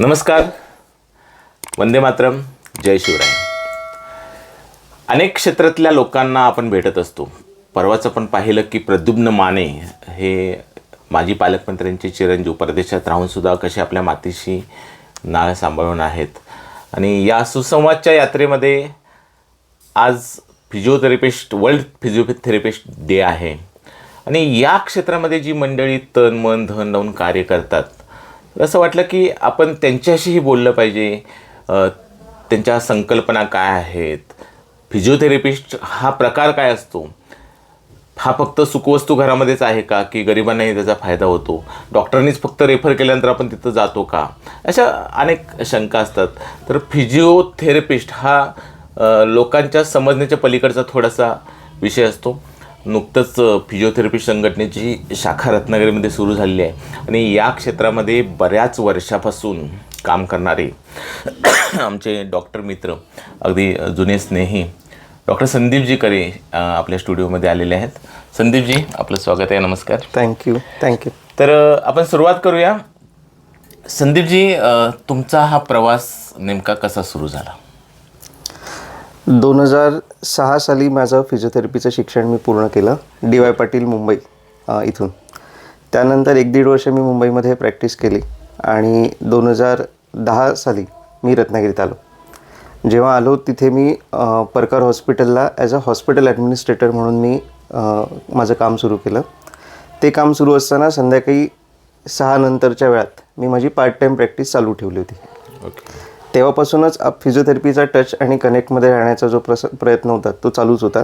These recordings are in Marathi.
नमस्कार. वंदे मातरम. जय शिवराय. अनेक क्षेत्रातल्या लोकांना आपण भेटत असतो. परवाचं पण पाहिलं की प्रद्युम्न माने हे माजी पालकमंत्र्यांचे चिरंजीव परदेशात राहूनसुद्धा कसे आपल्या मातीशी नाळ सांभाळून आहेत. आणि या सुसंवादच्या यात्रेमध्ये आज फिजिओथेरपिस्ट वर्ल्ड फिजिओथेरपिस्ट डे आहे. आणि या क्षेत्रामध्ये जी मंडळी तन मन धन लावून कार्य करतात असं वाटलं की आपण त्यांच्याशीही बोललं पाहिजे. त्यांच्या संकल्पना काय आहेत? फिजिओथेरपिस्ट हा प्रकार काय असतो? हा फक्त सुखवस्तू घरामध्येच आहे का? की गरिबांनाही त्याचा फायदा होतो? डॉक्टरांनीच फक्त रेफर केल्यानंतर आपण तिथं जातो का? अशा अनेक शंका असतात. तर फिजिओथेरपिस्ट हा लोकांच्या समजण्याच्या पलीकडचा थोडासा विषय असतो. नुकतंच फिजिओथेरपी संघटनेची शाखा रत्नागिरीमध्ये सुरू झालेली आहे. आणि या क्षेत्रामध्ये बऱ्याच वर्षापासून काम करणारे आमचे डॉक्टर मित्र अगदी जुने स्नेही डॉक्टर संदीपजी करे आपल्या स्टुडिओमध्ये आलेले आहेत. संदीपजी आपलं स्वागत आहे नमस्कार. थँक्यू थँक्यू तर आपण सुरुवात करूया. संदीपजी तुमचा हा प्रवास नेमका कसा सुरू झाला? दोन हजार सहा साली माझं फिजिओथेरपीचं शिक्षण मी पूर्ण केलं डी वाय पाटील मुंबई इथून. त्यानंतर एक दीड वर्ष मी मुंबईमध्ये प्रॅक्टिस केली आणि दोन हजार दहा साली मी रत्नागिरीत आलो. जेव्हा आलो तिथे मी परकर हॉस्पिटलला ॲज अ हॉस्पिटल ॲडमिनिस्ट्रेटर म्हणून मी माझं काम सुरू केलं. ते काम सुरू असताना संध्याकाळी सहा नंतरच्या वेळात मी माझी पार्ट टाईम प्रॅक्टिस चालू ठेवली होती. ओके. तेव्हापासूनच आप- फिजिओथेरपीचा टच आणि कनेक्टमध्ये राहण्याचा जो प्रस प्रयत्न होता तो चालूच होता.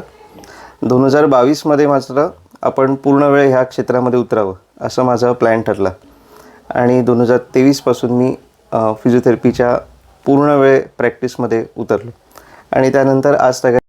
दोन हजार बावीसमध्ये मात्र आपण पूर्ण वेळ ह्या क्षेत्रामध्ये उतरावं असं माझा प्लॅन ठरला. आणि दोन हजार तेवीसपासून मी फिजिओथेरपीच्या पूर्ण वेळ प्रॅक्टिसमध्ये उतरलो. आणि त्यानंतर आज सगळ्या